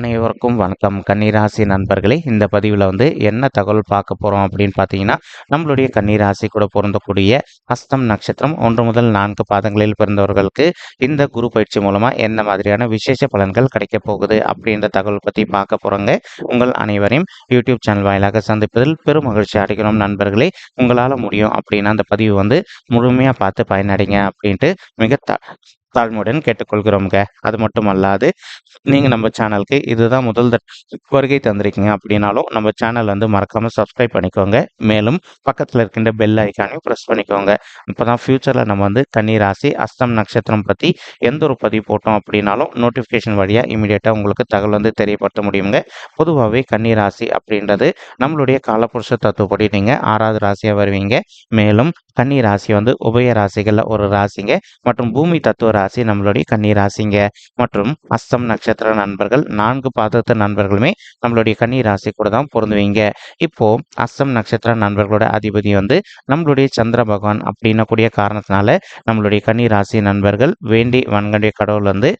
அனைவருக்கும் வணக்கம். கன்னிராசி நண்பர்களே இந்த பதிவில் வந்து என்ன தகவல் பார்க்க போகிறோம் அப்படின்னு பார்த்தீங்கன்னா நம்மளுடைய கன்னிராசி கூட பொருந்தக்கூடிய அஸ்தம் நட்சத்திரம் ஒன்று முதல் நான்கு பாதங்களில் பிறந்தவர்களுக்கு இந்த குரு பயிற்சி மூலமாக என்ன மாதிரியான விசேஷ பலன்கள் கிடைக்க போகுது அப்படின்ற தகவல் பற்றி பார்க்க போகிறோங்க உங்கள் அனைவரையும் யூடியூப் சேனல் வாயிலாக சந்திப்பதில் பெரும் மகிழ்ச்சி அடைக்கிறோம் நண்பர்களே. உங்களால் முடியும் அப்படின்னா அந்த பதிவு வந்து முழுமையாக பார்த்து பயனடைங்க அப்படின்ட்டு மிக தாழ்மையுடன் கேட்டுக்கொள்கிறோம்ங்க. அது மட்டும் அல்லாது நீங்கள் நம்ம சேனலுக்கு இதுதான் முதல் தட்- வருகை தந்திருக்கீங்க அப்படின்னாலும் நம்ம சேனல் வந்து மறக்காமல் சப்ஸ்கிரைப் பண்ணிக்கோங்க. மேலும் பக்கத்தில் இருக்கின்ற பெல் ஐக்கானையும் ப்ரெஸ் பண்ணிக்கோங்க. இப்போ தான் ஃப்யூச்சரில் நம்ம வந்து கன்னி ராசி அஸ்தம் நட்சத்திரம் பற்றி எந்த ஒரு பதிவு போட்டோம் அப்படின்னாலும் நோட்டிஃபிகேஷன் வழியாக இமீடியட்டாக உங்களுக்கு தகவல் வந்து தெரியப்படுத்த முடியுங்க பொதுவாகவே கன்னி ராசி அப்படின்றது நம்மளுடைய காலப்புருஷ தத்துவப்படி நீங்கள் ஆறாவது ராசியாக வருவீங்க. மேலும் கன்னி ராசி வந்து உபய ராசிகளில் ஒரு ராசிங்க. மற்றும் பூமி தத்துவ ராசி நம்மளுடைய கன்னி ராசிங்க. மற்றும் அஸ்தம் நட்சத்திர நண்பர்கள் நான்கு பாதத்து நண்பர்களுமே நம்மளுடைய கன்னி ராசி கூட தான் பொருந்துவீங்க. இப்போ அஸ்தம் நட்சத்திர நண்பர்களோட அதிபதி வந்து நம்மளுடைய சந்திர பகவான் அப்படின்னக்கூடிய காரணத்தினால நம்மளுடைய கன்னி ராசி நண்பர்கள் வேண்டி வன்கண்டிய கடவுள் வந்து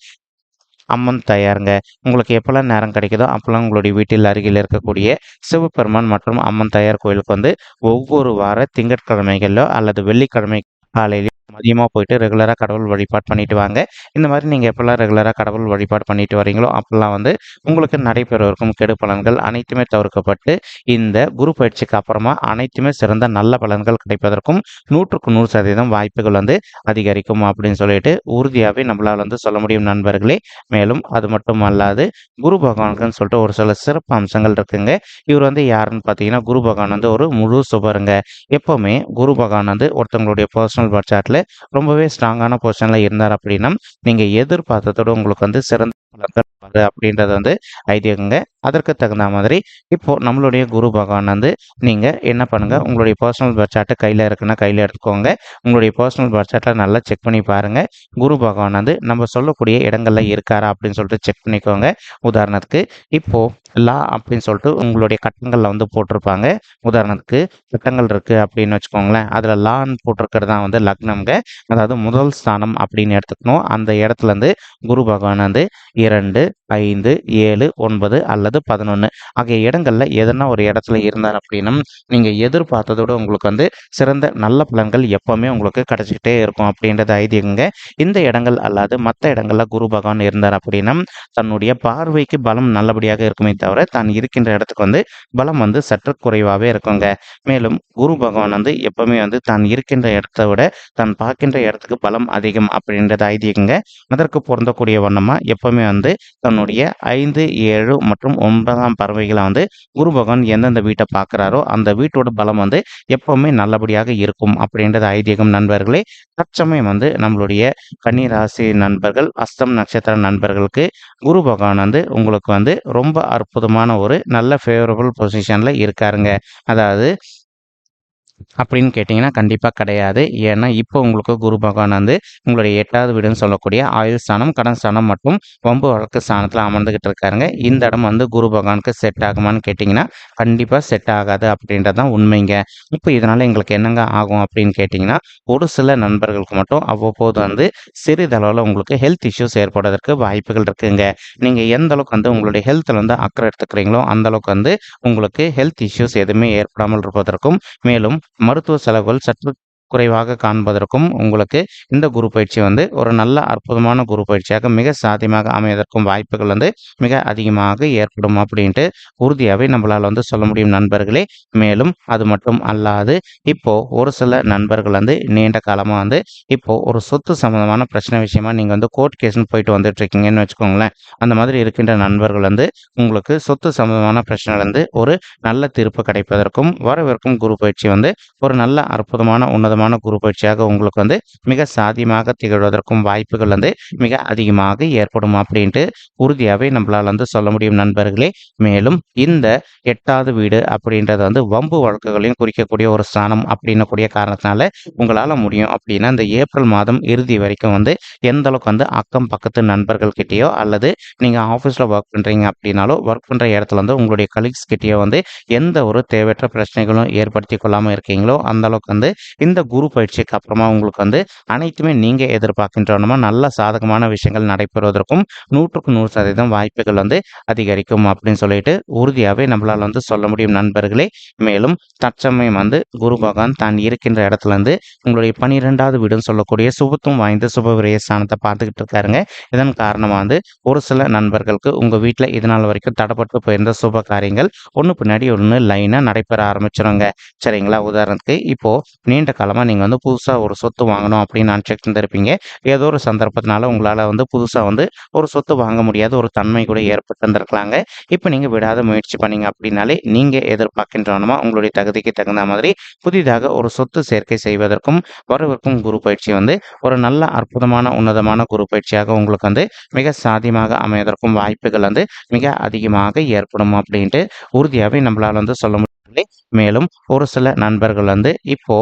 அம்மன் தயாருங்க. உங்களுக்கு எப்போல்லாம் நேரம் கிடைக்குதோ அப்போல்லாம் உங்களுடைய வீட்டில் அருகில் இருக்கக்கூடிய சிவபெருமான் மற்றும் அம்மன் தயார் கோயிலுக்கு வந்து ஒவ்வொரு வார திங்கட்கிழமைகளிலோ அல்லது வெள்ளிக்கிழமை காலையில மதியமாக போயிட்டு ரெகுலராக கடவுள் வழிபாடு பண்ணிட்டு வாங்க. இந்த மாதிரி நீங்கள் எப்போல்லாம் ரெகுலராக கடவுள் வழிபாடு பண்ணிட்டு வரீங்களோ அப்போல்லாம் வந்து உங்களுக்கு நடைபெறவிருக்கும் கெடு பலன்கள் அனைத்துமே தவிர்க்கப்பட்டு இந்த குரு பயிற்சிக்கு அப்புறமா அனைத்துமே சிறந்த நல்ல பலன்கள் கிடைப்பதற்கும் நூற்றுக்கு நூறு சதவீதம் வாய்ப்புகள் வந்து அதிகரிக்கும் அப்படின்னு சொல்லிட்டு உறுதியாகவே நம்மளால் வந்து சொல்ல முடியும் நண்பர்களே. மேலும் அது மட்டும் அல்லாது குரு பகவானுக்குன்னு சொல்லிட்டு ஒரு சில சிறப்பு அம்சங்கள் இருக்குங்க. இவர் வந்து யாருன்னு பார்த்தீங்கன்னா குரு பகவான் வந்து ஒரு முழு சுபருங்க. எப்போவுமே குரு பகவான் வந்து ஒருத்தவங்களுடைய பர்சனல் பட்ஜெட்டில் ரொம்பவே ஸ்ட்ராங்கான பொசிஷனில் இருந்தார் அப்படின்னா நீங்கள் எதிர்பார்த்ததோட உங்களுக்கு வந்து சிறந்த பலன்கள் அப்படின்றது வந்து ஐதீகங்க. அதற்கு தகுந்த மாதிரி இப்போ நம்மளுடைய குரு பகவான் வந்து நீங்கள் என்ன பண்ணுங்க உங்களுடைய பர்சனல் பர்த் சார்ட்டை கையில் இருக்குன்னா கையில் எடுத்துக்கோங்க. உங்களுடைய பர்சனல் பர்த் சார்ட்டை நல்லா செக் பண்ணி பாருங்க. குரு பகவான் வந்து நம்ம சொல்லக்கூடிய இடங்கள்ல இருக்காரா அப்படின்னு சொல்லிட்டு செக் பண்ணிக்கோங்க. உதாரணத்துக்கு இப்போ லா அப்படின்னு சொல்லிட்டு உங்களுடைய கட்டங்களில் வந்து போட்டிருப்பாங்க. உதாரணத்துக்கு கட்டங்கள் இருக்கு அப்படின்னு வச்சுக்கோங்களேன். அதில் லான்னு போட்டிருக்கிறது தான் வந்து லக்னம்ங்க. அதாவது முதல் ஸ்தானம் அப்படின்னு எடுத்துக்கணும். அந்த இடத்துல இருந்து குரு பகவான் வந்து இரண்டு. ஐந்து ஏழு ஒன்பது அல்லது பதினொன்று ஆகிய இடங்களில் எதனா ஒரு இடத்துல இருந்தார் அப்படின்னா நீங்கள் எதிர்பார்த்ததோட உங்களுக்கு வந்து சிறந்த நல்ல பலன்கள் எப்போவுமே உங்களுக்கு கிடைச்சிக்கிட்டே இருக்கும் அப்படின்றது ஐதீகங்க. இந்த இடங்கள் அல்லாது மற்ற இடங்களில் குரு பகவான் இருந்தார் அப்படின்னா தன்னுடைய பார்வைக்கு பலம் நல்லபடியாக இருக்குமே தவிர தான் இருக்கின்ற இடத்துக்கு வந்து பலம் வந்து சற்று குறைவாகவே இருக்குங்க. மேலும் குரு பகவான் வந்து எப்பவுமே வந்து தான் இருக்கின்ற இடத்தை விட தான் பார்க்கின்ற இடத்துக்கு பலம் அதிகம் அப்படின்றது ஐதீகங்க. அதற்கு பொருந்தக்கூடிய வண்ணமாக எப்பவுமே வந்து தன்னுடைய ஐந்து ஏழு மற்றும் ஒன்பதாம் பறவைகளை வந்து குரு பகவான் எந்தெந்த வீட்டை பார்க்குறாரோ அந்த வீட்டோட பலம் வந்து எப்பவுமே நல்லபடியாக இருக்கும் அப்படின்றது ஐதீகம் நண்பர்களே. தற்சமயம் வந்து நம்மளுடைய கன்னிராசி நண்பர்கள் அஸ்தம் நட்சத்திர நண்பர்களுக்கு குரு பகவான் வந்து உங்களுக்கு வந்து ரொம்ப அற்புதமான ஒரு நல்ல ஃபேவரபுள் பொசிஷனில் இருக்காருங்க. அதாவது அப்படின்னு கேட்டிங்கன்னா கண்டிப்பாக கிடையாது. ஏன்னா இப்போ உங்களுக்கு குரு பகவான் வந்து உங்களுடைய எட்டாவது வீடுன்னு சொல்லக்கூடிய ஆயுள் ஸ்தானம் கடன் ஸ்தானம் மற்றும் வம்பு வழக்கு ஸ்தானத்தில் அமர்ந்துக்கிட்டு இருக்காருங்க. இந்த இடம் வந்து குரு பகவானுக்கு செட் ஆகுமான்னு கேட்டிங்கன்னா கண்டிப்பாக செட் ஆகாது அப்படின்றது தான் உண்மைங்க. இப்போ இதனால் எங்களுக்கு என்னங்க ஆகும் அப்படின்னு கேட்டிங்கன்னா ஒரு சில நண்பர்களுக்கு மட்டும் அவ்வப்போது வந்து சிறிதளவில் உங்களுக்கு ஹெல்த் இஷ்யூஸ் ஏற்படுவதற்கு வாய்ப்புகள் இருக்குங்க. நீங்கள் எந்த அளவுக்கு வந்து உங்களுடைய ஹெல்த்தில் வந்து அக்கறை எடுத்துக்கிறீங்களோ அந்த அளவுக்கு வந்து உங்களுக்கு ஹெல்த் இஷ்யூஸ் எதுவுமே ஏற்படாமல் இருப்பதற்கும் மேலும் மருத்துவ செலவுகள் சற்று குறைவாக காண்பதற்கும் உங்களுக்கு இந்த குரு பயிற்சி வந்து ஒரு நல்ல அற்புதமான குரு பயிற்சியாக மிக சாத்தியமாக அமைவதற்கும் வாய்ப்புகள் வந்து மிக அதிகமாக ஏற்படும் அப்படின்ட்டு உறுதியாகவே நம்மளால் வந்து சொல்ல முடியும் நண்பர்களே. மேலும் அது மட்டும் அல்லாது இப்போ ஒரு சில நண்பர்கள் வந்து நீண்ட காலமாக வந்து இப்போ ஒரு சொத்து சம்பந்தமான பிரச்சனை விஷயமா நீங்கள் வந்து கோர்ட் கேஸ்னு போயிட்டு வந்துட்டு இருக்கீங்கன்னு வச்சுக்கோங்களேன். அந்த மாதிரி இருக்கின்ற நண்பர்கள் வந்து உங்களுக்கு சொத்து சம்பந்தமான வந்து ஒரு நல்ல தீர்ப்பு கிடைப்பதற்கும் வரவிருக்கும் குரு பயிற்சி வந்து ஒரு நல்ல அற்புதமான உன்னதமான குரு பயிற்சியாக உங்களுக்கு வந்து மிக சாத்தியமாக திகழ்வதற்கும் வாய்ப்புகள் வந்து மிக அதிகமாக ஏற்படும் அப்படின்ட்டு உறுதியாகவே நம்மளால் வந்து சொல்ல முடியும் நண்பர்களே. மேலும் இந்த எட்டாவது வீடு அப்படின்றது வந்து வம்பு வழக்குகளையும் குறிக்கக்கூடிய ஒரு ஸ்தானம் அப்படின்னக்கூடிய காரணத்தினால உங்களால் முடியும் அப்படின்னா இந்த ஏப்ரல் மாதம் இறுதி வரைக்கும் வந்து எந்த அளவுக்கு வந்து அக்கம் பக்கத்து நண்பர்கள் கிட்டேயோ அல்லது நீங்கள் ஆஃபீஸில் ஒர்க் பண்ணுறீங்க அப்படின்னாலோ ஒர்க் பண்ணுற இடத்துல வந்து உங்களுடைய கலீக்ஸ் கிட்டேயோ வந்து எந்த ஒரு தேவையற்ற பிரச்சனைகளும் ஏற்படுத்தி கொள்ளாமல் இருக்கீங்களோ அந்த அளவுக்கு வந்து இந்த குரு பயிற்சிக்கு அப்புறமா உங்களுக்கு வந்து அனைத்துமே நீங்கள் எதிர்பார்க்கின்றனமா நல்ல சாதகமான விஷயங்கள் நடைபெறுவதற்கும் நூற்றுக்கு நூறு சதவீதம் வாய்ப்புகள் வந்து அதிகரிக்கும் அப்படின்னு சொல்லிட்டு உறுதியாகவே நம்மளால் வந்து சொல்ல முடியும் நண்பர்களே. மேலும் தற்சமயம் வந்து குரு பகவான் தான் இருக்கின்ற இடத்துல இருந்து உங்களுடைய பனிரெண்டாவது வீடுன்னு சொல்லக்கூடிய சுபத்துவம் வாய்ந்த சுபவிரய ஸ்தானத்தை பார்த்துக்கிட்டு இருக்காருங்க. இதன் காரணமாக வந்து ஒரு சில நண்பர்களுக்கு உங்கள் வீட்டில் இது நாள் வரைக்கும் தடப்பட்டு போயிருந்த சுப காரியங்கள் ஒன்று பின்னாடி ஒன்று லைனாக நடைபெற ஆரம்பிச்சிருங்க. சரிங்களா? உதாரணத்துக்கு இப்போது நீண்ட காலமாக நீங்கள் வந்து புதுசாக ஒரு சொத்து வாங்கணும் அப்படின்னு நினச்சிட்டு இருந்திருப்பீங்க. ஏதோ ஒரு சந்தர்ப்பத்தினால உங்களால் வந்து புதுசாக வந்து ஒரு சொத்து வாங்க முடியாத ஒரு தன்மை கூட ஏற்பட்டு இருந்திருக்கலாங்க இப்போ நீங்கள் விடாத முயற்சி பண்ணீங்க அப்படின்னாலே நீங்கள் எதிர்பார்க்கின்றனமா உங்களுடைய தகுதிக்கு தகுந்த மாதிரி புதிதாக ஒரு சொத்து சேர்க்கை செய்வதற்கும் வரவிருக்கும் குரு பயிற்சி வந்து ஒரு நல்ல அற்புதமான உன்னதமான குரு பயிற்சியாக உங்களுக்கு வந்து மிக சாத்தியமாக அமைவதற்கும் வாய்ப்புகள் வந்து மிக அதிகமாக ஏற்படும் அப்படின்ட்டு உறுதியாகவே நம்மளால் வந்து சொல்ல முடியும் மேலும் ஒரு சில நண்பர்கள் வந்து இப்போ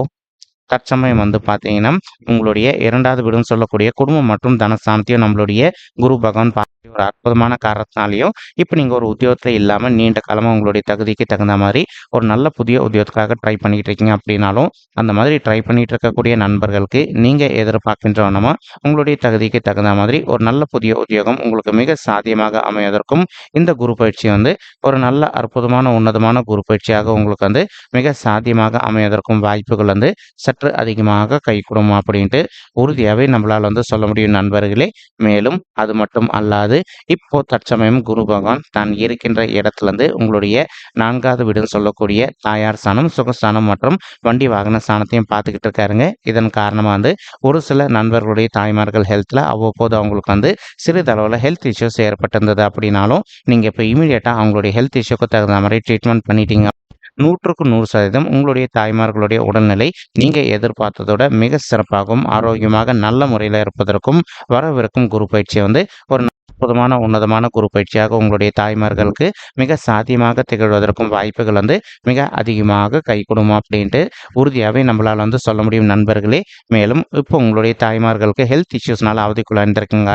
தற்சமயம் வந்து பார்த்தீங்கன்னா உங்களுடைய இரண்டாவது வீடுன்னு சொல்லக்கூடிய குடும்பம் மற்றும் தனஸ்தானத்தையும் நம்மளுடைய குரு பகவான் ஒரு அற்புதமான காரணத்தினாலையும் இப்போ நீங்கள் ஒரு உத்தியோகத்தில் இல்லாமல் நீண்ட காலமாக உங்களுடைய தகுதிக்கு தகுந்த மாதிரி ஒரு நல்ல புதிய உத்தியோகத்துக்காக ட்ரை பண்ணிக்கிட்டு இருக்கீங்க அப்படின்னாலும் அந்த மாதிரி ட்ரை பண்ணிகிட்டு இருக்கக்கூடிய நண்பர்களுக்கு நீங்கள் எதிர்பார்க்கின்ற எதிர்பார்க்கின்றவனமா உங்களுடைய தகுதிக்கு தகுந்த மாதிரி ஒரு நல்ல புதிய உத்தியோகம் உங்களுக்கு மிக சாத்தியமாக அமைவதற்கும் இந்த குரு பயிற்சி வந்து ஒரு நல்ல அற்புதமான உன்னதமான குரு பயிற்சியாக உங்களுக்கு வந்து மிக சாத்தியமாக அமைவதற்கும் வாய்ப்புகள் வந்து சற்று அதிகமாக கைகூடும் அப்படின்ட்டு உறுதியாகவே நம்மளால் வந்து சொல்ல முடியும் நண்பர்களே. மேலும் அது மட்டும் அல்லாது இப்போ தற்சமயம் குரு பகவான் தான் இருக்கின்ற இடத்துலேருந்து உங்களுடைய நான்காவது வீடுன்னு சொல்லக்கூடிய தாயார் ஸ்தானம் சுகஸ்தானம் மற்றும் வண்டி வாகன ஸ்தானத்தையும் பார்த்துக்கிட்டு இருக்காருங்க. இதன் காரணமாக வந்து ஒரு சில நண்பர்களுடைய தாய்மார்கள் ஹெல்த்தில் அவ்வப்போது அவங்களுக்கு வந்து சிறிதளவில் ஹெல்த் இஷ்யூஸ் ஏற்பட்டிருந்தது அப்படின்னாலும் நீங்கள் இப்போ இமீடியட்டாக அவங்களுடைய ஹெல்த் இஷ்யூக்கு தகுந்த மாதிரி ட்ரீட்மெண்ட் பண்ணிட்டீங்க. நூற்றுக்கு நூறு சதவீதம் உங்களுடைய தாய்மார்களுடைய உடல்நிலை நீங்கள் எதிர்பார்த்ததோட மிக சிறப்பாகவும் ஆரோக்கியமாக நல்ல முறையில் இருப்பதற்கும் வரவிருக்கும் குரு பயிற்சியை வந்து ஒரு அற்புதமான உன்னதமான குரு பயிற்சியாக உங்களுடைய தாய்மார்களுக்கு மிக சாத்தியமாக திகழ்வதற்கும் வாய்ப்புகள் வந்து மிக அதிகமாக கைகூடும் அப்படின்ட்டு உறுதியாகவே நம்மளால் வந்து சொல்ல முடியும் நண்பர்களே. மேலும் இப்போ உங்களுடைய தாய்மார்களுக்கு ஹெல்த் இஷ்யூஸ்னால அவதிக்குள்ளாண்டிருக்குங்க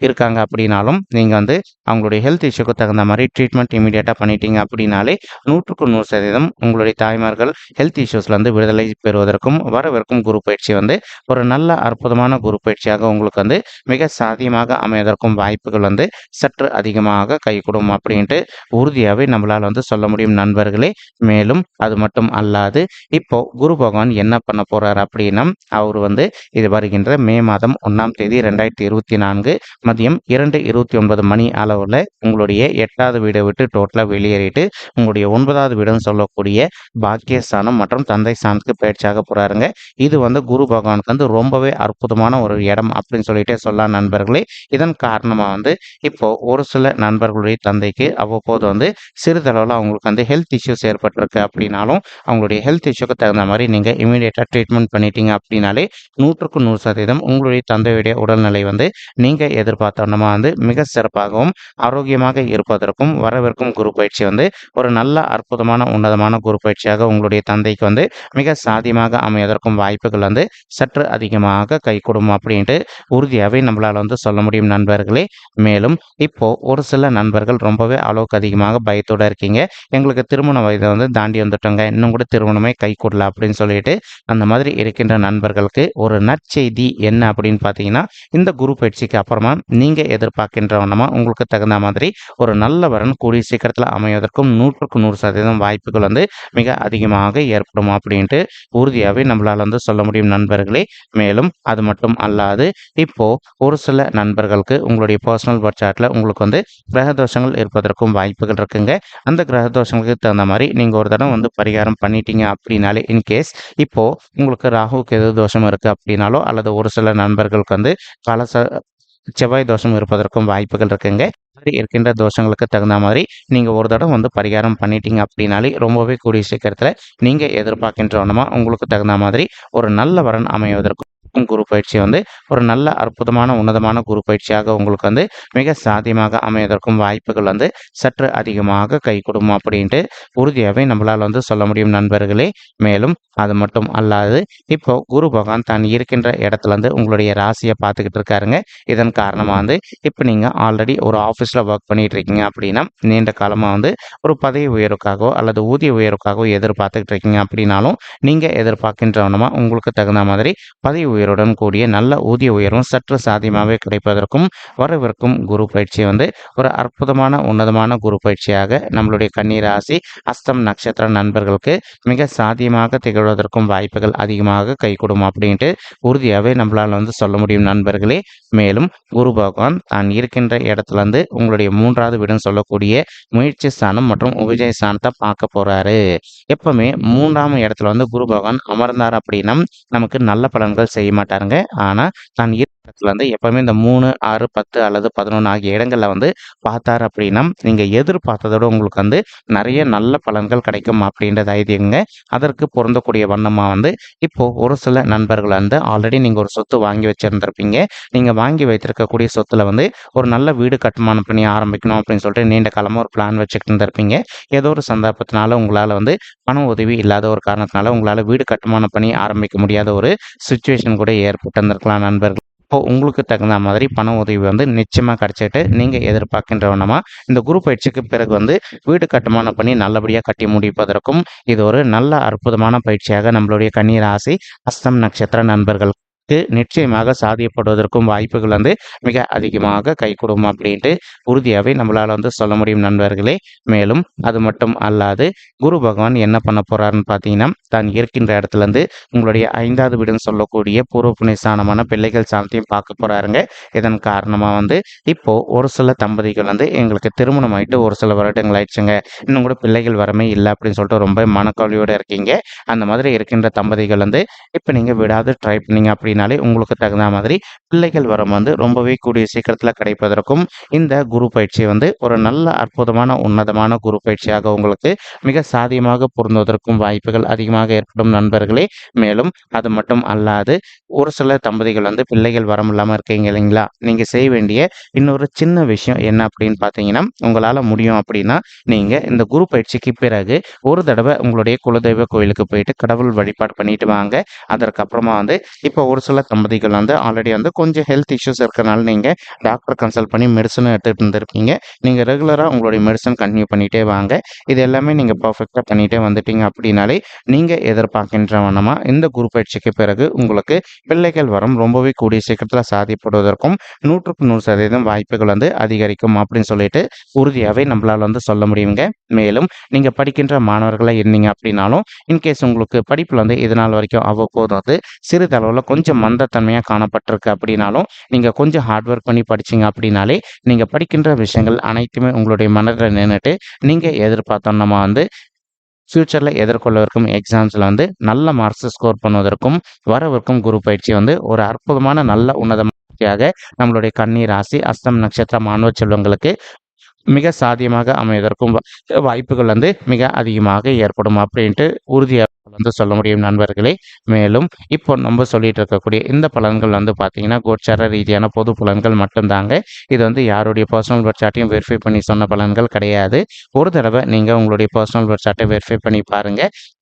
இருக்காங்க அப்படின்னாலும் நீங்கள் வந்து அவங்களுடைய ஹெல்த் இஷ்யூக்கு தகுந்த மாதிரி ட்ரீட்மெண்ட் இமீடியட்டாக பண்ணிட்டீங்க அப்படின்னாலே நூற்றுக்கு நூறு சதவீதம் உங்களுடைய தாய்மார்கள் ஹெல்த் இஷ்யூஸ்லேருந்து விடுதலை பெறுவதற்கும் வரவிருக்கும் குரு பயிற்சி வந்து ஒரு நல்ல அற்புதமான குரு பயிற்சியாக உங்களுக்கு வந்து மிக சாத்தியமாக அமைவதற்கும் வாய்ப்புகள் வந்து சற்று அதிகமாக கைகூடும் அப்படின்ட்டு உறுதியாகவே நம்மளால் வந்து சொல்ல முடியும் நண்பர்களே. மேலும் அது மட்டும் அல்லாது இப்போ குரு பகவான் என்ன பண்ண போகிறார் அப்படின்னா அவர் வந்து இது வருகின்ற மே மாதம் ஒன்றாம் தேதி ரெண்டாயிரத்தி இருபத்தி நான்கு மதியம் இரண்டு இருபத்தி ஒன்பது மணி அளவில் உங்களுடைய எட்டாவது வீடை விட்டு டோட்டலாக வெளியேறிட்டு உங்களுடைய ஒன்பதாவது வீடுன்னு சொல்லக்கூடிய பாக்கியஸ்தானம் மற்றும் தந்தை ஸ்தானத்துக்கு பயிற்சியாக போகிறாருங்க இது வந்து குரு பகவானுக்கு வந்து ரொம்பவே அற்புதமான ஒரு இடம் அப்படின்னு சொல்லிட்டே சொல்லலாம் நண்பர்களே. இதன் காரணமாக வந்து இப்போ ஒரு சில நண்பர்களுடைய தந்தைக்கு அவ்வப்போது வந்து சிறிதளவில் அவங்களுக்கு வந்து ஹெல்த் இஷ்யூஸ் ஏற்பட்டிருக்கு அப்படின்னாலும் அவங்களுடைய ஹெல்த் இஷ்யூக்கு தகுந்த மாதிரி நீங்கள் இமீடியட்டாக ட்ரீட்மெண்ட் பண்ணிட்டீங்க அப்படின்னாலே நூற்றுக்கு நூறு சதவீதம் உங்களுடைய தந்தையுடைய உடல்நிலை வந்து நீங்கள் எதிர்பார்த்தோன்னா வந்து மிக சிறப்பாகவும் ஆரோக்கியமாக இருப்பதற்கும் வரவிருக்கும் குரு பயிற்சி வந்து ஒரு நல்ல அற்புதமான உன்னதமான குரு பயிற்சியாக உங்களுடைய தந்தைக்கு வந்து மிக சாதியமாக அமைவதற்கும் வாய்ப்புகள் வந்து சற்று அதிகமாக கை கொடுக்கும் அப்படின்ட்டு உறுதியாகவே நம்மளால் வந்து சொல்ல முடியும் நண்பர்களே. மேலும் இப்போ ஒரு சில நண்பர்கள் ரொம்பவே அளவுக்கு அதிகமாக பயத்தோட இருக்கீங்க. எங்களுக்கு திருமண வயதை வந்து தாண்டி வந்துட்டோங்க. இன்னும் கூட திருமணமே கை கூடல அப்படின்னு சொல்லிட்டு அந்த மாதிரி இருக்கின்ற நண்பர்களுக்கு ஒரு நற்செய்தி என்ன அப்படின்னு பார்த்தீங்கன்னா இந்த குரு பயிற்சிக்கு அப்புறம் நீங்கள் எதிர்பார்க்கின்ற வண்ணமாக உங்களுக்கு தகுந்த மாதிரி ஒரு நல்ல வரன் கூடிய சீக்கிரத்தில் அமைவதற்கும் நூற்றுக்கு நூறு சதவீதம் வாய்ப்புகள் வந்து மிக அதிகமாக ஏற்படும் அப்படின்ட்டு உறுதியாகவே நம்மளால் வந்து சொல்ல முடியும் நண்பர்களே. மேலும் அது மட்டும் அல்லாது இப்போது ஒரு சில நண்பர்களுக்கு உங்களுடைய பர்சனல் சார்ட்டில் உங்களுக்கு வந்து கிரக தோஷங்கள் இருப்பதற்கும் வாய்ப்புகள் இருக்குங்க. அந்த கிரக தோஷங்களுக்கு தகுந்த மாதிரி நீங்கள் ஒரு தடவை வந்து பரிகாரம் பண்ணிட்டீங்க அப்படின்னாலே இன்கேஸ் இப்போது உங்களுக்கு ராகுக்கு எது தோஷம் இருக்குது அப்படின்னாலோ அல்லது ஒரு சில நண்பர்களுக்கு வந்து கலச செவ்வாய் தோஷம் இருப்பதற்கும் வாய்ப்புகள் இருக்குங்க. இருக்கின்ற தோஷங்களுக்கு தகுந்த மாதிரி நீங்கள் ஒரு தடவை வந்து பரிகாரம் பண்ணிட்டீங்க அப்படின்னாலே ரொம்பவே கூடிய சீக்கிரத்தில் நீங்கள் எதிர்பார்க்கின்றவனமா உங்களுக்கு தகுந்த மாதிரி ஒரு நல்ல வரன் அமைவதற்கும் குரு பயிற்சி வந்து ஒரு நல்ல அற்புதமான உன்னதமான குரு பயிற்சியாக உங்களுக்கு வந்து மிக சாத்தியமாக அமைவதற்கும் வாய்ப்புகள் வந்து சற்று அதிகமாக கை கொடுக்கும் அப்படின்ட்டு உறுதியாகவே நம்மளால் வந்து சொல்ல முடியும் நண்பர்களே. மேலும் அது மட்டும் அல்லாது இப்போ குரு பகவான் தான் இருக்கின்ற இடத்துல இருந்து உங்களுடைய ராசியை பார்த்துக்கிட்டு இருக்காருங்க. இதன் காரணமாக வந்து இப்போ நீங்கள் ஆல்ரெடி ஒரு ஆஃபீஸில் ஒர்க் பண்ணிட்டு இருக்கீங்க அப்படின்னா நீண்ட காலமாக வந்து ஒரு பதவி உயர்வுக்காகவோ அல்லது ஊதிய உயர்வுக்காகவோ எதிர்பார்த்துக்கிட்டு இருக்கீங்க அப்படின்னாலும் நீங்கள் எதிர்பார்க்கின்றவனமாக உங்களுக்கு தகுந்த மாதிரி பதவி உயர்வுடன் கூடிய நல்ல ஊதிய உயர்வும் சற்று சாத்தியமாகவே கிடைப்பதற்கும் வரவிருக்கும் குரு பயிற்சி வந்து ஒரு அற்புதமான உன்னதமான குரு பயிற்சியாக நம்மளுடைய கன்னிராசி அஸ்தம் நட்சத்திர நண்பர்களுக்கு மிக சாத்தியமாக திகழ்வதற்கும் வாய்ப்புகள் அதிகமாக கை கொடுக்கும் அப்படின்ட்டு உறுதியாகவே நம்மளால் வந்து சொல்ல முடியும் நண்பர்களே. மேலும் குரு பகவான் தான் இருக்கின்ற இடத்துல இருந்து உங்களுடைய மூன்றாவது வீடுன்னு சொல்லக்கூடிய முயற்சி ஸ்தானம் மற்றும் உபஜய ஸ்தானத்தை பார்க்க போறாரு. எப்பவுமே மூன்றாம் இடத்துல வந்து குரு பகவான் அமர்ந்தார் அப்படின்னா நமக்கு நல்ல பலன்கள் செய்யும் மாட்டாருங்க. ஆனா தான் இடத்துல வந்து எப்போவுமே இந்த மூணு ஆறு பத்து அல்லது பதினொன்று ஆகிய இடங்களில் வந்து பார்த்தார் அப்படின்னா நீங்கள் எதிர்பார்த்ததோட உங்களுக்கு வந்து நிறைய நல்ல பலன்கள் கிடைக்கும் அப்படின்றது தைரியங்க அதற்கு பொருந்தக்கூடிய வண்ணமாக வந்து இப்போது ஒரு சில நண்பர்கள் வந்து ஆல்ரெடி நீங்கள் ஒரு சொத்து வாங்கி வச்சுருந்துருப்பீங்க. நீங்கள் வாங்கி வைத்திருக்கக்கூடிய சொத்துல வந்து ஒரு நல்ல வீடு கட்டுமானம் பண்ணி ஆரம்பிக்கணும் அப்படின்னு சொல்லிட்டு நீண்ட காலமாக ஒரு பிளான் வச்சுக்கிட்டு இருந்திருப்பீங்க. ஏதோ ஒரு சந்தர்ப்பத்தினால உங்களால் வந்து பண உதவி இல்லாத ஒரு காரணத்தினால உங்களால் வீடு கட்டுமானம் பண்ணி ஆரம்பிக்க முடியாத ஒரு சுச்சுவேஷன் கூட ஏற்பட்டு இருந்திருக்கலாம் நண்பர்கள். இப்போ உங்களுக்கு தகுந்த மாதிரி பண உதவி வந்து நிச்சயமாக கிடைச்சிட்டு நீங்கள் எதிர்பார்க்கின்ற வண்ணமாக இந்த குரு பயிற்சிக்கு பிறகு வந்து வீடு கட்டுமானம் பண்ணி நல்லபடியாக கட்டி முடிப்பதற்கும் இது ஒரு நல்ல அற்புதமான பயிற்சியாக நம்மளுடைய கண்ணீர் கன்னிராசி அஸ்தம் நட்சத்திர நண்பர்கள் நிச்சயமாக சாதியப்படுவதற்கும் வாய்ப்புகள் வந்து மிக அதிகமாக கைகூடும் அப்படின்ட்டு உறுதியாகவே நம்மளால் வந்து சொல்ல முடியும் நண்பர்களே. மேலும் அது மட்டும் அல்லாது குரு பகவான் என்ன பண்ண போறாருன்னு பார்த்தீங்கன்னா தான் இருக்கின்ற இடத்துல இருந்து உங்களுடைய ஐந்தாவது வீடுன்னு சொல்லக்கூடிய பூர்வ புனிசானமான பிள்ளைகள் சாணத்தையும் பார்க்க போறாருங்க. இதன் காரணமாக வந்து இப்போ ஒரு சில தம்பதிகள் வந்து எங்களுக்கு திருமணம் ஆயிட்டு ஒரு சில வருடங்கள் ஆயிடுச்சுங்க. இன்னும் கூட பிள்ளைகள் வரமே இல்லை அப்படின்னு சொல்லிட்டு ரொம்ப மனக்கவலையோடு இருக்கீங்க. அந்த மாதிரி இருக்கின்ற தம்பதிகள் வந்து இப்போ நீங்கள் விடாது ட்ரை பண்ணீங்க அப்படின்னாலே உங்களுக்கு தகுந்த மாதிரி பிள்ளைகள் வரம் வந்து ரொம்பவே கூடிய சீக்கிரத்தில் கிடைப்பதற்கும் இந்த குரு பயிற்சி வந்து ஒரு நல்ல அற்புதமான உன்னதமான குரு பயிற்சியாக உங்களுக்கு மிக சாதியமாக பொருந்துவதற்கும் வாய்ப்புகள் அதிகமாக ஏற்படும் நண்பர்களே. மேலும் அது மட்டும் அல்லாது ஒரு சில தம்பதிகள் வந்து பிள்ளைகள் வரம் இல்லாமல் இருக்கீங்க இல்லைங்களா? நீங்கள் செய்ய வேண்டிய இன்னொரு சின்ன விஷயம் என்ன அப்படின்னு பார்த்தீங்கன்னா உங்களால் முடியும் அப்படின்னா நீங்கள் இந்த குரு பயிற்சிக்கு பிறகு ஒரு தடவை உங்களுடைய குலதெய்வ கோயிலுக்கு போயிட்டு கடவுள் வழிபாடு பண்ணிட்டு வாங்க. அதற்கப்புறமா வந்து இப்போ ஒரு சில தம்பதிகள் வந்து ஆல்ரெடி வந்து கொஞ்சம் ஹெல்த் இஷ்யூஸ் இருக்கிறனால நீங்கள் டாக்டர் கன்சல்ட் பண்ணி மெடிசனும் எடுத்துகிட்டு இருந்திருப்பீங்க. நீங்கள் ரெகுலராக உங்களுடைய மெடிசன் கண்டினியூ பண்ணிகிட்டே வாங்க. இது எல்லாமே நீங்கள் பர்ஃபெக்டாக பண்ணிகிட்டே வந்துட்டீங்க அப்படின்னாலே நீங்கள் எதிர்பார்க்கின்ற வண்ணமாக இந்த குரு பயிற்சிக்கு பிறகு உங்களுக்கு பிள்ளைகள் வரம் ரொம்பவே கூடிய சீக்கிரத்தில் சாதிப்படுவதற்கும் நூற்றுக்கு நூறு சதவீதம் வாய்ப்புகள் வந்து அதிகரிக்கும் அப்படின்னு சொல்லிட்டு உறுதியாகவே நம்மளால் வந்து சொல்ல முடியுங்க. மேலும் நீங்கள் படிக்கின்ற மாணவர்களாக இருந்தீங்க அப்படின்னாலும் இன்கேஸ் உங்களுக்கு படிப்பில் வந்து இதனால் வரைக்கும் அவ்வப்போது வந்து சிறிதளவில் கொஞ்சம் மந்தத்தன்மையாக காணப்பட்டிருக்கு அப்படின்னாலும் நீங்கள் கொஞ்சம் ஹார்ட் ஒர்க் பண்ணி படிச்சீங்க அப்படின்னாலே நீங்கள் படிக்கின்ற விஷயங்கள் அனைத்துமே உங்களுடைய மனதில் நின்றுட்டு நீங்கள் எதிர்பார்த்தோம் நம்ம வந்து ஃப்யூச்சரில் எதிர்கொள்ளவிருக்கும் எக்ஸாம்ஸில் வந்து நல்ல மார்க்ஸ் ஸ்கோர் பண்ணுவதற்கும் வரவிருக்கும் குரு பயிற்சி வந்து ஒரு அற்புதமான நல்ல உன்னதமாக நம்மளுடைய கன்னி ராசி அஸ்தம் நட்சத்திர மாணவ செல்வங்களுக்கு மிக சாத்தியமாக அமைவதற்கும் வாய்ப்புகள் வந்து மிக அதிகமாக ஏற்படும் அப்படின்ட்டு உறுதியாக வந்து சொல்ல முடியும் நண்பர்களே. மேலும் இப்போ நம்ம சொல்லிட்டு இருக்கக்கூடிய இந்த பலன்கள் வந்து பார்த்தீங்கன்னா கோச்சார ரீதியான பொது பலன்கள் மட்டும்தாங்க. இது வந்து யாருடைய பர்சனல் வெப்சைட்டையும் வெரிஃபை பண்ணி சொன்ன பலன்கள் கிடையாது. ஒரு தடவை நீங்கள் உங்களுடைய பர்சனல் வெப்சைட்டை வெரிஃபை பண்ணி பாருங்கள்